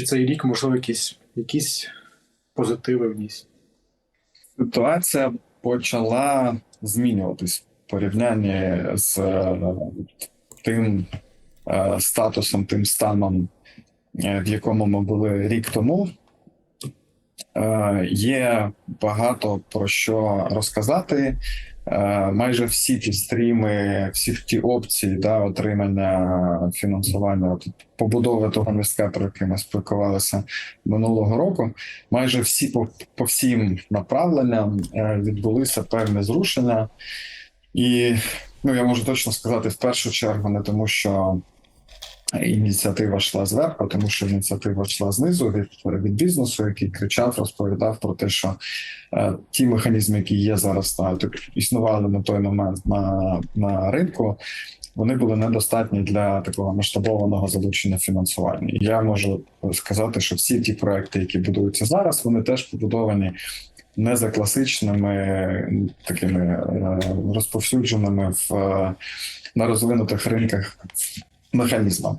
чи цей рік, можливо, якісь, якісь позитиви вніс? Ситуація почала змінюватись в порівнянні з е, тим е, статусом, тим станом, е, в якому ми були рік тому. Є багато про що розказати. Е, Майже всі ті стріми, всі ті опції да, отримання фінансування, от, побудови того містка, про який ми спілкувалися минулого року. Майже всі по, по всім направленням е, відбулися певні зрушення. І ну, я можу точно сказати, в першу чергу, не тому, що ініціатива йшла зверху, тому що ініціатива йшла знизу від, від бізнесу, який кричав, розповідав про те, що е, ті механізми, які є зараз на так, існували на той момент на, на ринку, вони були недостатні для такого масштабованого залучення фінансування. Я можу сказати, що всі ті проекти, які будуються зараз, вони теж побудовані не за класичними такими е, розповсюдженими в е, на розвинутих ринках механізмами.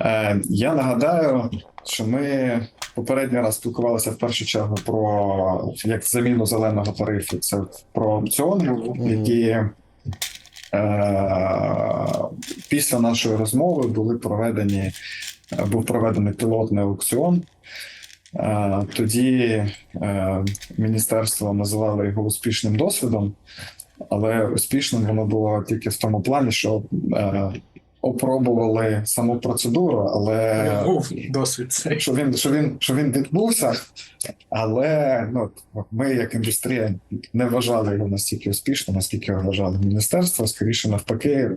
Е, Я нагадаю, що ми попередній раз спілкувалися в першу чергу про як заміну зеленого тарифу. Це про опціони, які е, після нашої розмови були проведені, був проведений пілотний аукціон. Е, Тоді е, міністерство називало його успішним досвідом, але успішним воно було тільки в тому плані, що е, опробували саму процедуру, але Був досвід що він, що він, що він відбувся, але ну, ми, як індустрія, не вважали його настільки успішним, наскільки вважали міністерство. Скоріше навпаки,